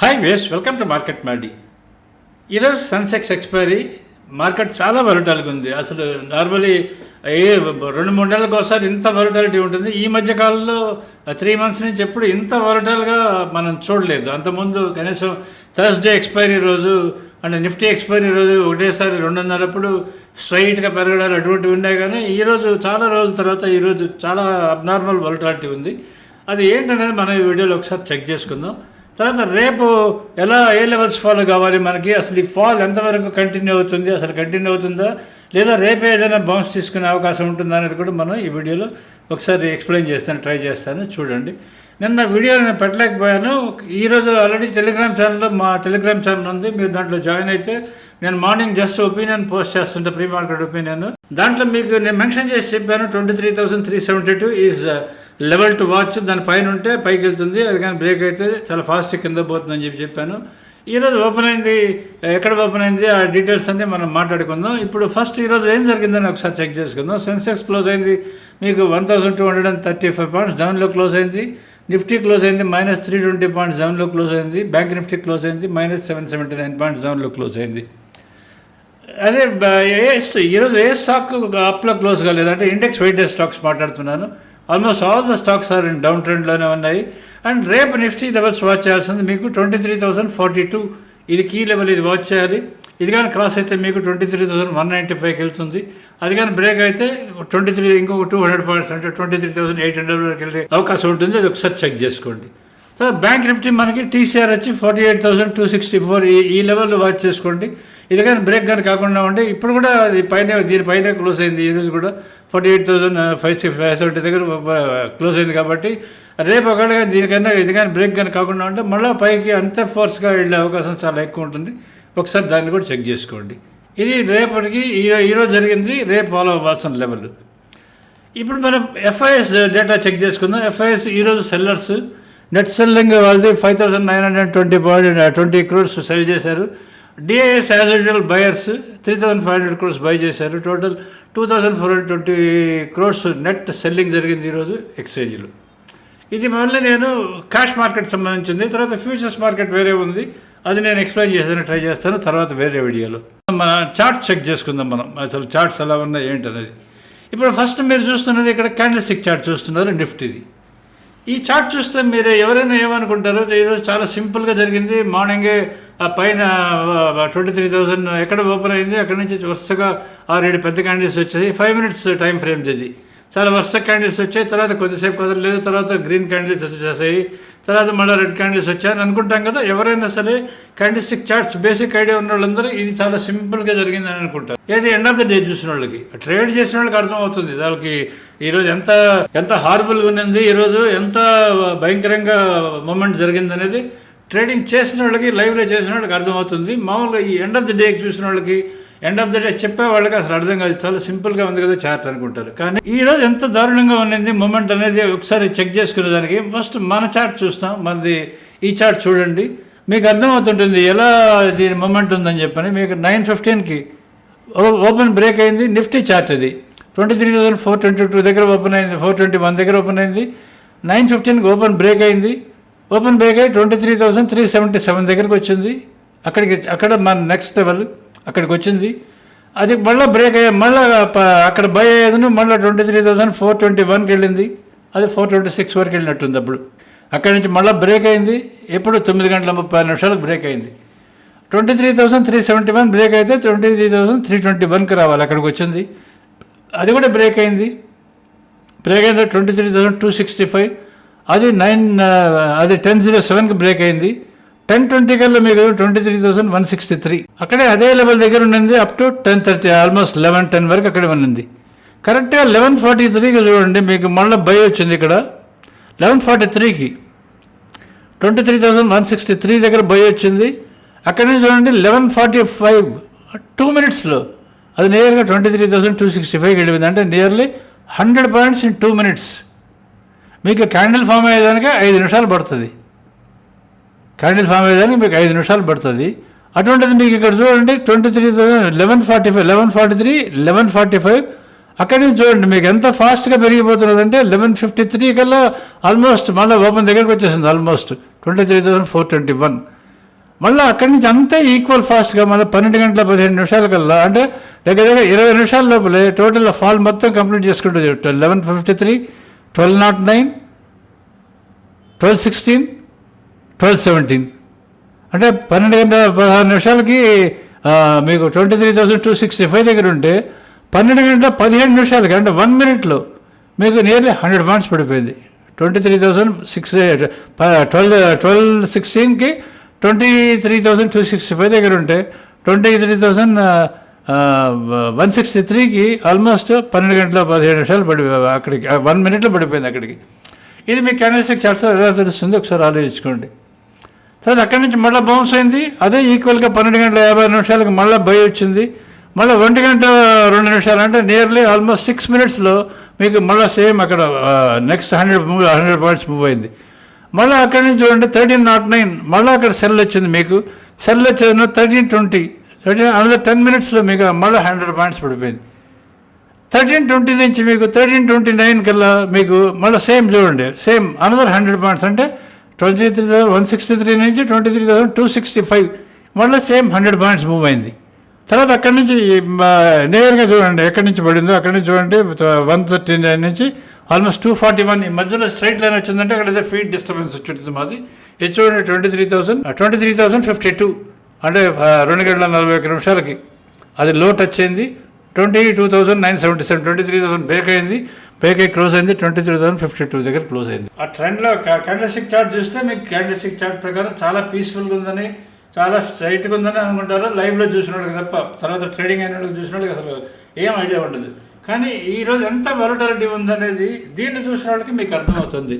Hi ways welcome to market మాడి ఈరోజు Sensex expiry market చాలా వరటాలుగా ఉంది. అసలు నార్మలీ ఏ రెండు మూడు నెలలకు ఒకసారి ఇంత వరటాలిటీ ఉంటుంది. ఈ మధ్య కాలంలో త్రీ మంత్స్ నుంచి ఎప్పుడు ఇంత వరటాలుగా మనం చూడలేదు. అంతకుముందు కనీసం థర్స్డే ఎక్స్పైరీ రోజు అంటే నిఫ్టీ ఎక్స్పైరీ రోజు ఒకటేసారి రెండున్నరప్పుడు స్ట్రైట్గా పెరగడాలు అటువంటివి ఉన్నాయి కానీ ఈరోజు చాలా రోజుల తర్వాత ఈరోజు చాలా అబ్నార్మల్ వరటాలిటీ ఉంది. అది ఏంటనేది మనం ఈ వీడియోలో ఒకసారి చెక్ చేసుకుందాం. తర్వాత రేపు ఎలా ఏ లెవెల్స్ ఫాలో కావాలి మనకి? అసలు ఈ ఫాల్ ఎంతవరకు కంటిన్యూ అవుతుంది? అసలు కంటిన్యూ అవుతుందా? లేదా రేపే ఏదైనా బౌన్స్ తీసుకునే అవకాశం ఉంటుందా అనేది కూడా మనం ఈ వీడియోలో ఒకసారి ఎక్స్ప్లెయిన్ చేస్తాను ట్రై చేస్తాను. చూడండి. నిన్న వీడియో నేను పెట్టలేకపోయాను. ఈరోజు ఆల్రెడీ టెలిగ్రామ్ ఛానల్లో మా టెలిగ్రామ్ ఛానల్ ఉంది. మీరు దాంట్లో జాయిన్ అయితే నేను మార్నింగ్ జస్ట్ ఒపీనియన్ పోస్ట్ చేస్తుంటే ప్రీ మార్కెట్ ఒపీనియన్. దాంట్లో మీకు నేను మెన్షన్ చేసి చెప్పాను twenty three thousand three seventy two is level to watch దాని పైన ఉంటే పైకి వెళ్తుంది అది కానీ బ్రేక్ అయితే చాలా ఫాస్ట్ కింద పోతుందని చెప్పి చెప్పాను. ఈరోజు ఓపెన్ అయింది ఎక్కడ ఓపెన్ అయింది ఆ డీటెయిల్స్ అన్నీ మనం మాట్లాడుకుందాం. ఇప్పుడు ఫస్ట్ ఈరోజు ఏం జరిగిందని ఒకసారి చెక్ చేసుకుందాం. సెన్సెక్స్ క్లోజ్ అయింది మీకు one thousand two hundred and thirty five points డౌన్లో క్లోజ్ అయింది. నిఫ్టీ క్లోజ్ అయింది మైనస్ త్రీ ట్వంటీ పాయింట్స్ డౌన్లో క్లోజ్ అయింది. బ్యాంక్ నిఫ్టీ క్లోజ్ అయింది minus seven seventy nine points డౌన్లో క్లోజ్ అయింది. అదే ఏ ఈరోజు ఏ స్టాక్ అప్లో క్లోజ్ కాలేదు? అంటే ఇండెక్స్ వెయిటెడ్ స్టాక్స్ మాట్లాడుతున్నాను. Almost all the stocks are in down ట్రెండ్లోనే ఉన్నాయి. అండ్ రేపు నిఫ్టీ లెవెల్స్ వాచ్ చేయాల్సింది మీకు twenty three thousand forty two ఇది కీ లెవెల్ ఇది వాచ్ చేయాలి. ఇది కానీ క్రాస్ అయితే మీకు twenty three thousand one ninety ఫైవ్కి వెళ్తుంది. అది కానీ బ్రేక్ అయితే ట్వంటీ త్రీ ఇంకొక టూ హండ్రెడ్ పాయింట్స్ అంటే twenty three thousand eight hundred వరకు వెళ్ళే అవకాశం ఉంటుంది. అది ఒకసారి చెక్ చేసుకోండి. సో బ్యాంక్ నిఫ్టీ మనకి టీసీఆర్ వచ్చి forty eight thousand two sixty four ఈ ఈ లెవెల్లో వాచ్ చేసుకోండి. ఇది కానీ బ్రేక్ కానీ కాకుండా ఉంటే ఇప్పుడు కూడా అది పైన దీనిపైన క్లోజ్ అయింది ఈ రోజు కూడా. Forty eight thousand five six five seventy దగ్గర క్లోజ్ అయింది కాబట్టి రేపు ఒకటి కానీ దీనికన్నా ఇది కానీ బ్రేక్ కానీ కాకుండా ఉంటే మళ్ళీ పైకి అంత ఫోర్స్గా వెళ్ళే అవకాశం చాలా ఎక్కువ ఉంటుంది. ఒకసారి దాన్ని కూడా చెక్ చేసుకోండి. ఇది రేపటికి ఈ ఈరోజు జరిగింది రేపు ఫాలో అవ్వాల్సిన లెవెల్ ఇప్పుడు మనం ఎఫ్ఐఎస్ డేటా చెక్ చేసుకుందాం. ఎఫ్ఐఎస్ ఈరోజు సెల్లర్స్ నెట్ సెల్లింగ్ వాళ్ళది five thousand nine hundred twenty point twenty crores sell చేశారు. DIs as usual buyers three thousand five hundred crores buy చేశారు. Total two thousand four hundred twenty crores net selling జరిగింది ఈరోజు ఎక్స్చేంజ్లో ఇది మళ్ళీ నేను cash market సంబంధించింది తర్వాత ఫ్యూచర్స్ మార్కెట్ వేరే ఉంది. అది నేను ఎక్స్ప్లెయిన్ చేసాను ట్రై చేస్తాను తర్వాత వేరే వీడియోలో మన చార్ట్ చెక్ చేసుకుందాం మనం. అసలు చార్ట్స్ ఎలా ఉన్నాయి ఏంటనేది. ఇప్పుడు ఫస్ట్ మీరు చూస్తున్నది ఇక్కడ క్యాండిల్ స్టిక్ చార్ట్ చూస్తున్నారు నిఫ్టీది ఈ చార్ట్ చూస్తే మీరు ఎవరైనా ఏమనుకుంటారో ఈరోజు చాలా సింపుల్గా జరిగింది. మార్నింగే ఆ పైన ట్వంటీ త్రీ థౌసండ్ ఎక్కడ ఓపెన్ అయింది? అక్కడ నుంచి వరుసగా ఆల్రెడీ పెద్ద క్యాండిల్స్ వచ్చాయి. ఫైవ్ మినిట్స్ టైం ఫ్రేమ్ ఇది చాలా వరుస క్యాండిల్స్ వచ్చాయి. తర్వాత కొద్దిసేపు కదలలేదు తర్వాత గ్రీన్ క్యాండిల్స్ వచ్చేసాయి తర్వాత మళ్ళీ రెడ్ క్యాండిల్స్ వచ్చాయని అనుకుంటాం కదా. ఎవరైనా సరే క్యాండిల్స్టిక్ చార్ట్స్ బేసిక్ ఐడియా ఉన్న వాళ్ళందరూ ఇది చాలా సింపుల్గా జరిగిందని అనుకుంటారు. ఏది ఎండ్ ఆఫ్ ద డే చూసిన వాళ్ళకి. ట్రేడ్ చేసిన వాళ్ళకి అర్థమవుతుంది. వాళ్ళకి ఈరోజు ఎంత ఎంత హార్బుల్గా ఉన్నది. ఈరోజు ఎంత భయంకరంగా మూమెంట్ జరిగిందనేది ట్రేడింగ్ చేసిన వాళ్ళకి లైవ్లో చేసిన వాళ్ళకి అర్థమవుతుంది. మామూలుగా ఈ ఎండ్ ఆఫ్ ద డేకి చూసిన వాళ్ళకి ఎండ్ ఆఫ్ ద డే చెప్పే వాళ్ళకి అసలు అర్థం కాదు. చాలా సింపుల్గా ఉంది కదా చార్ట్ అనుకుంటారు. కానీ ఈ రోజు ఎంత దారుణంగా ఉండింది మూమెంట్ అనేది ఒకసారి చెక్ చేసుకునే దానికి. ఫస్ట్ మన చార్ట్ చూస్తాం. మనది ఈ చార్ట్ చూడండి. మీకు అర్థమవుతుంటుంది ఎలా దీని మూమెంట్ ఉందని చెప్పని. మీకు నైన్ ఫిఫ్టీన్కి ఓపెన్ బ్రేక్ అయింది. నిఫ్టీ చార్ట్ ఇది. Twenty three thousand four twenty two దగ్గర ఓపెన్ అయింది. ఫోర్ ట్వంటీ వన్ దగ్గర ఓపెన్ అయింది. నైన్ ఫిఫ్టీన్కి ఓపెన్ బ్రేక్ అయింది. ఓపెన్ బ్రేక్ అయ్యి twenty three thousand three seventy seven దగ్గరికి వచ్చింది. అక్కడికి అక్కడ మన నెక్స్ట్ లెవెల్ అక్కడికి వచ్చింది. అది మళ్ళీ బ్రేక్ అయ్యే మళ్ళీ అక్కడ బై అయ్యేది మళ్ళీ twenty three thousand four twenty వన్కి వెళ్ళింది. అది ఫోర్ ట్వంటీ సిక్స్ వరకు వెళ్ళినట్టుంది అప్పుడు. అక్కడి నుంచి మళ్ళీ బ్రేక్ అయింది. ఎప్పుడు తొమ్మిది గంటల ముప్పై నిమిషాలకు బ్రేక్ అయింది. Twenty three thousand three seventy one break అయితే twenty three thousand three twenty వన్కి రావాలి అక్కడికి వచ్చింది. అది కూడా బ్రేక్ అయింది. బ్రేక్ అయిన twenty three thousand two sixty five అది నైన్ అది టెన్ జీరో సెవెన్కి బ్రేక్ అయింది. టెన్ ట్వంటీ కల్లా మీకు twenty three thousand one sixty three. అక్కడే అదే లెవెల్ దగ్గర ఉండింది up to ten thirty almost eleven ten వరకు అక్కడే ఉండింది. కరెక్ట్గా లెవెన్ ఫార్టీ త్రీకి చూడండి మీకు మళ్ళీ బై వచ్చింది ఇక్కడ. లెవెన్ ఫార్టీ త్రీకి. Twenty three thousand one sixty three దగ్గర బై వచ్చింది. అక్కడి నుంచి చూడండి లెవెన్ ఫార్టీ ఫైవ్ టూ మినిట్స్లో. అది నియర్గా twenty three thousand two sixty ఫైవ్కి వెళ్ళింది. అంటే nearly hundred points in two minutes. మీకు క్యాండిల్ ఫామ్ అయ్యేదానికి ఐదు నిమిషాలు పడుతుంది. క్యాండిల్ ఫామ్ అయ్యేదానికి మీకు ఐదు నిమిషాలు పడుతుంది. అటువంటిది మీకు ఇక్కడ చూడండి twenty three thousand eleven forty five eleven forty three eleven forty five అక్కడి నుంచి చూడండి మీకు ఎంత ఫాస్ట్గా పెరిగిపోతున్నదంటే లెవెన్ ఫిఫ్టీ త్రీ కల్లా ఆల్మోస్ట్ మళ్ళీ ఓపెన్ దగ్గరకు వచ్చేసింది almost twenty three thousand four twenty one మళ్ళీ అక్కడి నుంచి అంతా ఈక్వల్ ఫాస్ట్గా మళ్ళీ పన్నెండు గంటల పదిహేను నిమిషాల కల్లా అంటే దగ్గర దగ్గర ఇరవై నిమిషాల లోపలే టోటల్ ఫాల్ మొత్తం కంప్లీట్ చేసుకుంటుంది. Eleven fifty three twelve nought nine twelve sixteen twelve seventeen అంటే పన్నెండు గంటల పదహారు నిమిషాలకి మీకు twenty three thousand two sixty five దగ్గర ఉంటే పన్నెండు గంటల పదిహేను నిమిషాలకి అంటే వన్ మినిట్లో మీకు నియర్లీ హండ్రెడ్ పాయింట్స్ పడిపోయింది. Twenty three thousand six twelve twelve సిక్స్టీన్కి twenty three thousand two sixty five దగ్గర ఉంటే twenty three thousand one sixty త్రీకి ఆల్మోస్ట్ పన్నెండు గంటల పదిహేడు నిమిషాలు పడి అక్కడికి వన్ మినిట్లో పడిపోయింది అక్కడికి. ఇది మీ క్యాండిల్స్టిక్ చార్ట్స్ ఎలా తెలుస్తుంది? ఒకసారి ఆలోచించుకోండి. తర్వాత అక్కడి నుంచి మళ్ళీ బౌన్స్ అయింది. అదే ఈక్వల్గా పన్నెండు గంటల యాభై నిమిషాలకు మళ్ళీ భయ వచ్చింది. మళ్ళీ ఒంటి గంట రెండు నిమిషాలు అంటే నియర్లీ ఆల్మోస్ట్ సిక్స్ మినిట్స్లో మీకు మళ్ళీ సేమ్ అక్కడ next hundred move hundred points move అయింది. మళ్ళీ అక్కడి నుంచి చూడండి థర్టీన్ నాట్ నైన్ మళ్ళీ అక్కడ సెల్ వచ్చింది మీకు. సెల్ వచ్చిన థర్టీన్ ట్వంటీ థర్టీన్ అందులో టెన్ మినిట్స్లో మీకు మళ్ళీ హండ్రెడ్ పాయింట్స్ పడిపోయింది. థర్టీన్ ట్వంటీ నుంచి మీకు థర్టీన్ ట్వంటీ నైన్ కల్లా మీకు మళ్ళీ సేమ్ చూడండి సేమ్ అనదర్ హండ్రెడ్ పాయింట్స్ అంటే twenty three thousand one sixty three నుంచి twenty three thousand two sixty five మళ్ళీ సేమ్ హండ్రెడ్ పాయింట్స్ మూవ్ అయింది. తర్వాత అక్కడి నుంచి నేరుగా చూడండి ఎక్కడి నుంచి పడిందో అక్కడి నుంచి చూడండి వన్ థర్టీ నైన్ నుంచి ఆల్మోస్ట్ టూ ఫార్టీ వన్ ఈ మధ్యలో స్ట్రైట్ లైన్ వచ్చిందంటే అక్కడ ఏదో ఫీడ్ డిస్టర్బెన్స్ వచ్చింది మాది. ఇది చూడండి twenty three thousand twenty three thousand fifty two అంటే రెండు గంటల నలభై ఒక్క నిమిషాలకి. అది లో టచ్ అయింది. Twenty two thousand nine seventy seven twenty three thousand break అయింది. బ్రేక్ అయ్యి క్లోజ్ అయింది twenty three thousand fifty two దగ్గర క్లోజ్ అయింది. ఆ ట్రెండ్లో క్యాండిల్స్టిక్ చార్ట్ చూస్తే మీకు క్యాండిల్స్టిక్ చార్ట్ ప్రకారం చాలా పీస్ఫుల్గా ఉందని చాలా స్ట్రైట్గా ఉందని అనుకుంటారు. లైవ్లో చూసిన వాళ్ళకి తప్ప తర్వాత ట్రేడింగ్ అయిన వాళ్ళకి చూసిన వాళ్ళకి అసలు ఏం ఐడియా ఉండదు. కానీ ఈ రోజు ఎంత వరటాలిటీ ఉందనేది దీన్ని చూసిన వాళ్ళకి మీకు అర్థమవుతుంది.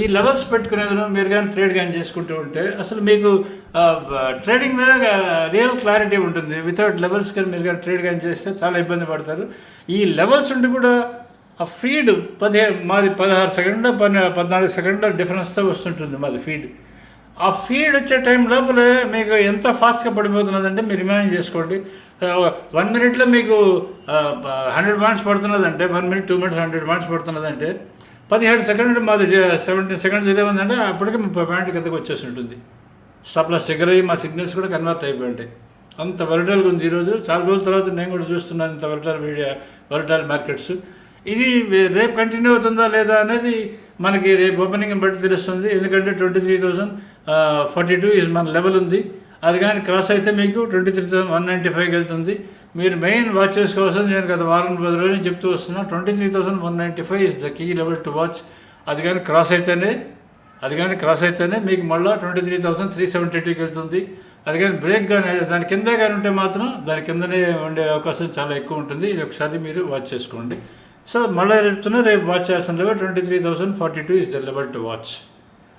ఈ లెవెల్స్ పెట్టుకునేందులో మీరు కానీ ట్రేడ్ కానీ చేసుకుంటూ ఉంటే అసలు మీకు ట్రేడింగ్ మీద రియల్ క్లారిటీ ఉంటుంది. వితౌట్ లెవెల్స్ కానీ మీరు కానీ ట్రేడ్ కానీ చేస్తే చాలా ఇబ్బంది పడతారు. ఈ లెవెల్స్ ఉండి కూడా ఆ ఫీడ్ పదిహే మాది పదహారు సెకండ్ పన్నె పద్నాలుగు సెకండ్ల డిఫరెన్స్తో వస్తుంటుంది మాది ఫీడ్. ఆ ఫీడ్ వచ్చే టైం లోపలే మీకు ఎంత ఫాస్ట్గా పడిపోతున్నదంటే మీరు ఇమాజిన్ చేసుకోండి. వన్ మినిట్లో మీకు hundred points పడుతున్నదంటే one minute two minutes hundred points పడుతున్నదంటే పదిహేడు సెకండ్ మాది సెవెంటీన్ సెకండ్ డిలే ఉందంటే అప్పటికే ముప్పై పాయింట్ కిందకు వచ్చేసి ఉంటుంది. స్టాప్లో లాస్ అయ్యి మా సిగ్నల్స్ కూడా కన్వర్ట్ అయిపోయి ఉంటాయి అంత వరటల్గా ఉంది ఈరోజు చాలా రోజుల తర్వాత నేను కూడా చూస్తున్నాను ఇంత వరటల్ మీడియా వరటల్ మార్కెట్స్. ఇది రేపు కంటిన్యూ అవుతుందా లేదా అనేది మనకి రేపు ఓపెనింగ్ బట్టి తెలుస్తుంది. ఎందుకంటే twenty three thousand forty two is మన లెవెల్ ఉంది. అది కానీ క్రాస్ అయితే మీకు twenty three thousand one ninety ఫైవ్కి వెళ్తుంది. మీరు మెయిన్ వాచ్ చేసుకోవాల్సింది నేను గత వారం పది రోజులు చెప్తూ వస్తున్నా twenty three thousand one ninety five is the key level to watch అది కానీ క్రాస్ అయితేనే అది కానీ క్రాస్ అయితేనే మీకు మళ్ళీ twenty three thousand three seventy టూకి వెళ్తుంది అది కానీ బ్రేక్ కానీ దాని కింద కానీ ఉంటే మాత్రం దాని కిందనే ఉండే అవకాశం చాలా ఎక్కువ ఉంటుంది. ఇది ఒకసారి మీరు వాచ్ చేసుకోండి. సో మళ్ళీ చెప్తున్నా రేపు వాచ్ చేయాల్సిన level twenty three thousand forty two is the level to watch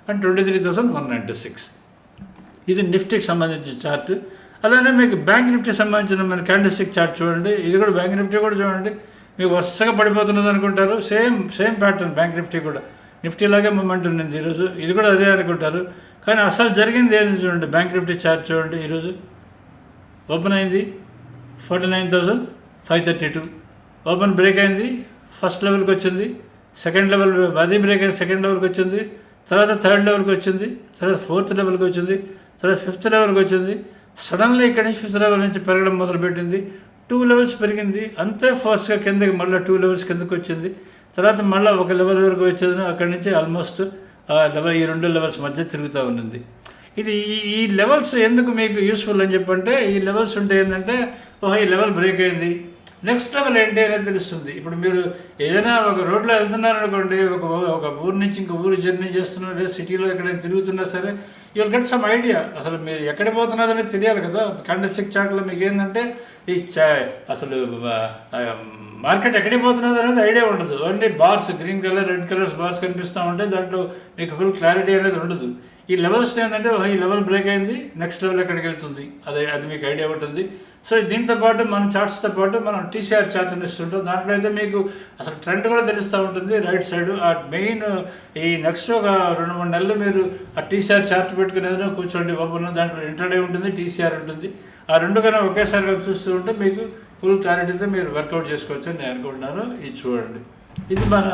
and twenty three thousand one ninety six ఇది నిఫ్టీకి సంబంధించిన చార్ట్ అలానే మీకు బ్యాంక్ నిఫ్టీ సంబంధించిన మన క్యాండిల్స్టిక్ చార్ట్ చూడండి. ఇది కూడా బ్యాంక్ నిఫ్టీ కూడా చూడండి. మీకు వరుసగా పడిపోతున్నది అనుకుంటారు. Same same pattern bank Nifty కూడా. నిఫ్టీ లాగే మూమెంట్ ఉంది ఈరోజు. ఇది కూడా అదే అనుకుంటారు. కానీ అసలు జరిగింది ఏంది చూడండి బ్యాంక్ నిఫ్టీ చార్ట్ చూడండి ఈరోజు. ఓపెన్ అయింది. Forty nine thousand five thirty two. Open break అయింది. ఫస్ట్ లెవెల్కి వచ్చింది. సెకండ్ లెవెల్ అది బ్రేక్ అయింది. సెకండ్ లెవెల్కి వచ్చింది. తర్వాత థర్డ్ లెవెల్కి వచ్చింది. తర్వాత ఫోర్త్ లెవెల్కి వచ్చింది. తర్వాత ఫిఫ్త్ లెవెల్కి వచ్చింది. సడన్లీ ఇక్కడి నుంచి ఫిఫ్త్ లెవెల్ నుంచి పెరగడం మొదలుపెట్టింది. టూ లెవెల్స్ పెరిగింది. అంతే ఫాస్ట్గా కిందకి మళ్ళీ టూ లెవెల్స్ కిందకి వచ్చింది. తర్వాత మళ్ళీ ఒక లెవెల్ వరకు వచ్చేది అక్కడి నుంచి ఆల్మోస్ట్ లెవెల్ ఈ రెండు లెవెల్స్ మధ్య తిరుగుతూ ఉన్నది. ఇది ఈ- ఈ లెవెల్స్ ఎందుకు మీకు యూస్ఫుల్ అని చెప్పంటే ఈ లెవెల్స్ ఉంటే ఏంటంటే ఓహో ఈ లెవెల్ బ్రేక్ అయింది. నెక్స్ట్ లెవెల్ ఏంటి అనేది తెలుస్తుంది. ఇప్పుడు మీరు ఏదైనా ఒక రోడ్లో వెళ్తున్నారు అనుకోండి ఒక ఒక ఊరు నుంచి ఇంకో ఊరు జర్నీ చేస్తున్నారు లేదా సిటీలో ఎక్కడైనా తిరుగుతున్నా సరే యుల్ గెట్ సమ్ ఐడియా అసలు మీరు ఎక్కడ పోతున్నది అనేది తెలియాలి కదా. కండస్టిక్ చార్ట్లో మీకు ఏంటంటే ఈ అసలు మార్కెట్ ఎక్కడికి పోతున్నది అనేది ఐడియా ఉండదు. అంటే bars green colour red colours bars కనిపిస్తూ ఉంటే దాంట్లో మీకు ఫుల్ క్లారిటీ అనేది ఉండదు. ఈ లెవెల్స్ ఏంటంటే ఈ లెవెల్ బ్రేక్ అయింది నెక్స్ట్ లెవెల్ ఎక్కడికి వెళ్తుంది? అది అది మీకు ఐడియా ఉంటుంది. సో దీంతో పాటు మన చార్ట్స్తో పాటు మనం టీసీఆర్ చార్ట్ అని ఇస్తుంటాం. దాంట్లో అయితే మీకు అసలు ట్రెండ్ కూడా తెలుస్తూ ఉంటుంది. రైట్ సైడ్ ఆ మెయిన్ ఈ నెక్స్ట్ ఒక రెండు మూడు నెలలు మీరు ఆ టీసీఆర్ చార్ట్ పెట్టుకుని ఏదైనా కూర్చోండి ఓపెన్ దాంట్లో ఇంటర్డే ఉంటుంది టీసీఆర్ ఉంటుంది. ఆ రెండు కన్నా ఒకేసారి కనుక చూస్తూ ఉంటే మీకు ఫుల్ క్లారిటీతో మీరు వర్కౌట్ చేసుకోవచ్చు అని నేను అనుకుంటున్నాను. ఇది చూడండి. ఇది మన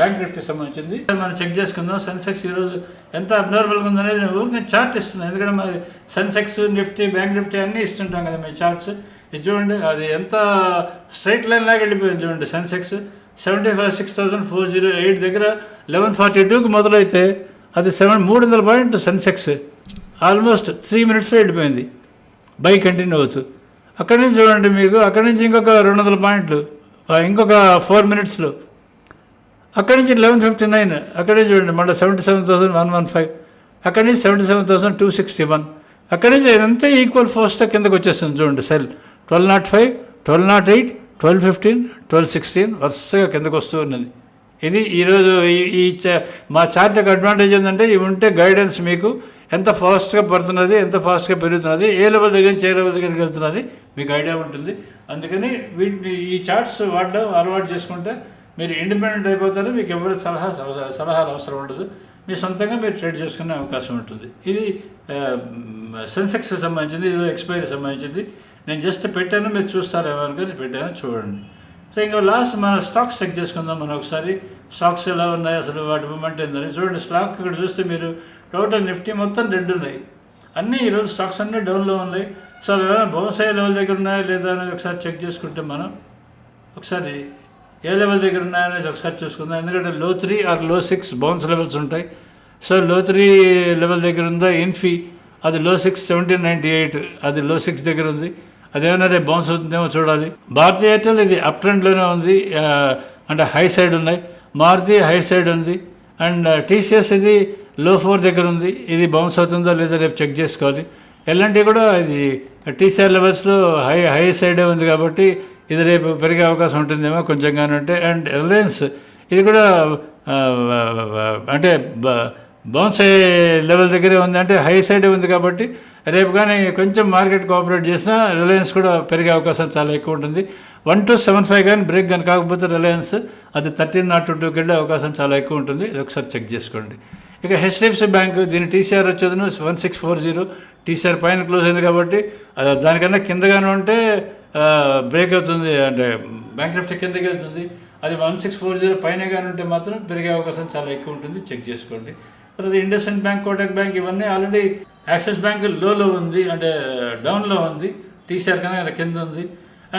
బ్యాంక్ నిఫ్టీ సంబంధించింది. మనం చెక్ చేసుకుందాం సెన్సెక్స్ ఈరోజు ఎంత అబ్నార్మల్గా ఉందనేది నేను ఊరికి చార్ట్ ఇస్తున్నాను. ఎందుకంటే మరి సెన్సెక్స్ నిఫ్టీ బ్యాంక్ నిఫ్టీ అన్నీ ఇస్తుంటాం కదా మీ చార్ట్స్ ఇది చూడండి అది ఎంత స్ట్రైట్ లైన్ లాగా వెళ్ళిపోయింది చూడండి Sensex. Seventy five six thousand four zero eight దగ్గర లెవెన్ ఫార్టీ టూకి మొదలైతే అది సెవెన్ మూడు వందల పాయింట్ సెన్సెక్స్. ఆల్మోస్ట్ త్రీ మినిట్స్లో వెళ్ళిపోయింది. బై కంటిన్యూ అవుతూ. అక్కడి నుంచి చూడండి మీకు అక్కడి నుంచి ఇంకొక రెండు వందల పాయింట్లు ఇంకొక ఫోర్ మినిట్స్లో అక్కడి నుంచి లెవెన్ ఫిఫ్టీ నైన్ అక్కడే చూడండి మళ్ళీ seventy seven thousand one one five అక్కడి నుంచి seventy seven thousand two sixty one అక్కడి నుంచి ఇదంతా ఈక్వల్ ఫోర్స్తో కిందకు వచ్చేస్తుంది చూడండి sell twelve nought five twelve nought eight twelve fifteen twelve sixteen వరుసగా కిందకు వస్తూ ఉన్నది. ఇది ఈరోజు ఈ ఈ మా చార్ట్కి అడ్వాంటేజ్ ఏంటంటే ఇవి ఉంటే గైడెన్స్ మీకు ఎంత ఫాస్ట్గా పడుతున్నది ఎంత ఫాస్ట్గా పెరుగుతున్నది ఏ లెవెల్ దగ్గర నుంచి ఏ లెవెల్ దగ్గరికి వెళ్తున్నది మీకు ఐడియా ఉంటుంది. అందుకని వీటిని ఈ చార్ట్స్ వాడడం అలవాటు చేసుకుంటే మీరు ఇండిపెండెంట్ అయిపోతారు మీకు ఎవరి సలహా సలహాలు అవసరం ఉండదు. మీ సొంతంగా మీరు ట్రేడ్ చేసుకునే అవకాశం ఉంటుంది. ఇది సెన్సెక్స్ సంబంధించింది ఇది ఎక్స్పైరీ సంబంధించింది. నేను జస్ట్ పెట్టాను మీరు చూస్తారేమో అనుకొని పెట్టాను చూడండి. సో ఇంకా లాస్ట్ మన స్టాక్స్ చెక్ చేసుకుందాం మనం ఒకసారి. స్టాక్స్ ఎలా ఉన్నాయి అసలు వాటి మూమెంట్ ఏందని చూడండి. స్టాక్ ఇక్కడ చూస్తే మీరు టోటల్ నిఫ్టీ మొత్తం రెడ్ ఉన్నాయి. అన్నీ ఈరోజు స్టాక్స్ అన్నీ డౌన్లో ఉన్నాయి. సో అవి ఏమైనా బహుశా లెవెల్ దగ్గర ఉన్నాయా లేదా అనేది ఒకసారి చెక్ చేసుకుంటే మనం ఒకసారి ఏ లెవెల్ దగ్గర ఉన్నాయనేది ఒకసారి చూసుకుందాం. ఎందుకంటే లో త్రీ ఆర్లో సిక్స్ బౌన్స్ లెవెల్స్ ఉంటాయి. సో లో త్రీ లెవెల్ దగ్గర ఉందా? ఇన్ఫీ అది లో సిక్స్ సెవెంటీన్ నైంటీ ఎయిట్ అది లో సిక్స్ దగ్గర ఉంది. అదేమన్నా రేపు బౌన్స్ అవుతుందేమో చూడాలి. భారతీయ ఎయిర్టెల్ ఇది అప్ ట్రెండ్లోనే ఉంది. అంటే హై సైడ్ ఉన్నాయి. మారుతి హై సైడ్ ఉంది. అండ్ టీసీఎస్ ఇది లో ఫోర్ దగ్గర ఉంది. ఇది బౌన్స్ అవుతుందో లేదో రేపు చెక్ చేసుకోవాలి. ఎల్ఎన్టీ కూడా ఇది టీసీఆర్ లెవెల్స్లో హై హై సైడే ఉంది కాబట్టి ఇది రేపు పెరిగే అవకాశం ఉంటుందేమో కొంచెం కానీ ఉంటే. అండ్ రిలయన్స్ ఇది కూడా అంటే బౌన్స్ అయ్యే లెవెల్ దగ్గరే ఉంది. అంటే హై సైడ్ ఉంది కాబట్టి రేపు కానీ కొంచెం మార్కెట్ కోఆపరేట్ చేసినా రిలయన్స్ కూడా పెరిగే అవకాశం చాలా ఎక్కువ ఉంటుంది. వన్ టు సెవెన్ ఫైవ్ కానీ బ్రేక్ కానీ కాకపోతే రిలయన్స్ అది థర్టీన్ నాట్ టూ టూకి వెళ్ళే అవకాశం చాలా ఎక్కువ ఉంటుంది. ఇది ఒకసారి చెక్ చేసుకోండి. ఇక హెచ్డిఎఫ్సి బ్యాంక్ దీని టీసీఆర్ వచ్చేది one six four zero TCR పైన క్లోజ్ అయింది కాబట్టి అది దానికన్నా కిందగానే ఉంటే బ్రేక్ అవుతుంది అంటే బ్యాంక్ నిఫ్టీ కిందకి వెళ్తుంది. అది వన్ సిక్స్ ఫోర్ జీరో పైన కానీ ఉంటే మాత్రం పెరిగే అవకాశం చాలా ఎక్కువ ఉంటుంది. చెక్ చేసుకోండి. తర్వాత ఇండస్ఇండ్ బ్యాంక్ కోటక్ బ్యాంక్ ఇవన్నీ ఆల్రెడీ యాక్సిస్ బ్యాంక్ లోలో ఉంది. అంటే డౌన్లో ఉంది. టీసీఆర్ కన్నా కింద ఉంది.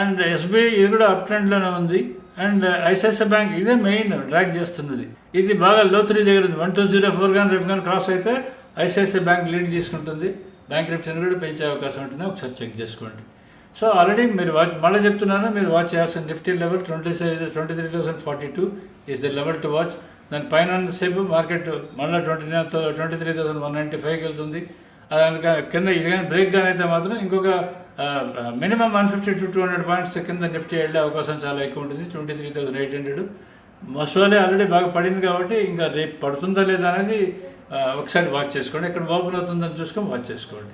అండ్ ఎస్బీఐ ఇది కూడా అప్ ట్రెండ్లోనే ఉంది. అండ్ ఐసిఐసిఐ బ్యాంక్ ఇదే మెయిన్ డ్రాక్ చేస్తున్నది. ఇది బాగా లో త్రీ దగ్గర ఉంది. వన్ టూ జీరో ఫోర్ కానీ రేపు కానీ క్రాస్ అయితే ఐసిఐసిఐ బ్యాంక్ లీడ్ తీసుకుంటుంది. బ్యాంక్ నిఫ్టీని కూడా పెంచే అవకాశం ఉంటుంది. ఒకసారి చెక్ చేసుకోండి. సో ఆల్రెడీ మీరు వాచ్ మళ్ళీ చెప్తున్నాను మీరు వాచ్ చేయాల్సిన Nifty level twenty twenty three thousand forty two is the level to watch దాని పైన సేపు మార్కెట్ మళ్ళీ twenty nine twenty three thousand one ninety ఫైవ్కి వెళ్తుంది అది కింద ఇది కానీ బ్రేక్ కానీ అయితే మాత్రం ఇంకొక minimum one fifty to two hundred points కింద నిఫ్టీ వెళ్ళే అవకాశం చాలా ఎక్కువ ఉంటుంది. Twenty three thousand eight hundred most already బాగా పడింది కాబట్టి ఇంకా రేపు పడుతుందా లేదా అనేది ఒకసారి వాచ్ చేసుకోండి. ఎక్కడ ఓపెన్ అవుతుందని చూసుకొని వాచ్ చేసుకోండి.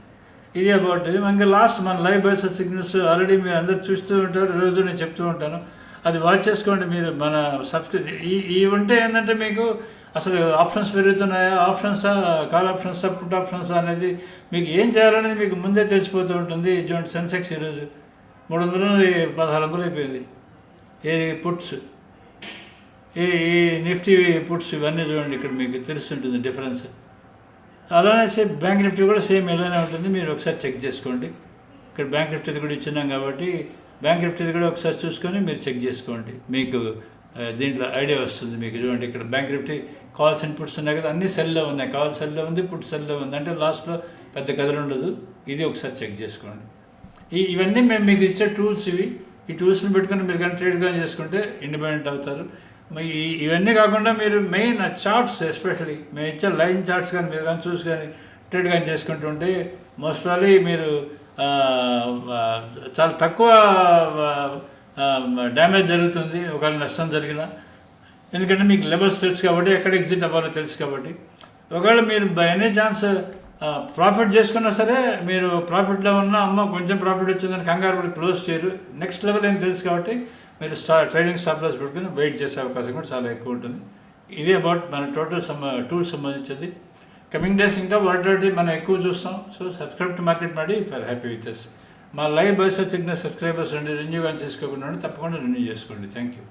ఇది అబౌట్ ఇది. ఇంకా లాస్ట్ మన లైవ్ బైస్ సిగ్నల్స్ ఆల్రెడీ మీరు అందరు చూస్తూ ఉంటారు. రోజు నేను చెప్తూ ఉంటాను. అది వాచ్ చేసుకోండి మీరు మన సబ్స్క్రైబ్ ఈ ఈ ఉంటే ఏంటంటే మీకు అసలు ఆప్షన్స్ పెరుగుతున్నాయా? ఆప్షన్సా కాల్ ఆప్షన్సా పుట్ ఆప్షన్సా అనేది మీకు ఏం చేయాలనేది మీకు ముందే తెలిసిపోతూ ఉంటుంది. ఇటువంటి సెన్సెక్స్ ఈరోజు. మూడు వందల పదహారు వందలు అయిపోయింది. ఏ పుట్స్ ఏ ఈ నిఫ్టీ పుట్స్ ఇవన్నీ చూడండి ఇక్కడ మీకు తెలుస్తుంటుంది డిఫరెన్స్ అలానే సేమ్ బ్యాంక్ నిఫ్టీ కూడా సేమ్ ఇలానే ఉంటుంది. మీరు ఒకసారి చెక్ చేసుకోండి. ఇక్కడ బ్యాంక్ నిఫ్టీది కూడా ఇచ్చినాం కాబట్టి బ్యాంక్ నిఫ్టీది కూడా ఒకసారి చూసుకొని మీరు చెక్ చేసుకోండి. మీకు దీంట్లో ఐడియా వస్తుంది మీకు. చూడండి ఇక్కడ bank Nifty calls and puts ఉన్నాయి కదా అన్ని సెల్లో ఉన్నాయి. కాల్ సెల్లో ఉంది పుట్ సెల్లో ఉంది. అంటే లాస్ట్లో పెద్ద కథలు ఉండదు. ఇది ఒకసారి చెక్ చేసుకోండి. ఈ ఇవన్నీ మేము మీకు ఇచ్చే టూల్స్ ఇవి. ఈ టూల్స్ని పెట్టుకుని మీరు కానీ ట్రేడ్ కానీ చేసుకుంటే ఇండిపెండెంట్ అవుతారు. ఇవన్నీ కాకుండా మీరు మెయిన్ చార్ట్స్ ఎస్పెషల్లీ మేము ఇచ్చే లైన్ చార్ట్స్ కానీ మీరు కానీ చూసి కానీ ట్రేడ్ కానీ చేసుకుంటుంటే మోస్ట్ ప్రాబ్లీ మీరు చాలా తక్కువ డ్యామేజ్ జరుగుతుంది ఒకవేళ నష్టం జరిగినా. ఎందుకంటే మీకు లెవెల్స్ తెలుసు కాబట్టి ఎక్కడ ఎగ్జిట్ అవ్వాలో తెలుసు కాబట్టి. ఒకవేళ మీరు బై ఎనీ ఛాన్స్ ప్రాఫిట్ చేసుకున్నా సరే మీరు ప్రాఫిట్లో ఉన్న అమ్మ కొంచెం ప్రాఫిట్ వచ్చిందని కంగారు పడి క్లోజ్ చేయరు. నెక్స్ట్ లెవెల్ ఏం తెలుసు కాబట్టి మీరు స్టా ట్రైనింగ్ స్టాప్ లాస్ పెట్టుకుని వెయిట్ చేసే అవకాశం కూడా చాలా ఎక్కువ ఉంటుంది. ఇది అబౌట్ మన టోటల్ సంబ టూర్ సంబంధించింది. కమింగ్ డేస్ ఇంకా వాటికి మనం ఎక్కువ చూస్తాం. సో సబ్స్క్రైబ్ టు మార్కెట్ మాడి ఫర్ హ్యాపీ విత్ ఎస్ మా లైవ్ బస్ సిగ్నల్ సబ్స్క్రైబర్స్ రెండు రెన్యూ కానీ చేసుకోకుండా తప్పకుండా రెన్యూ చేసుకోండి. Thank you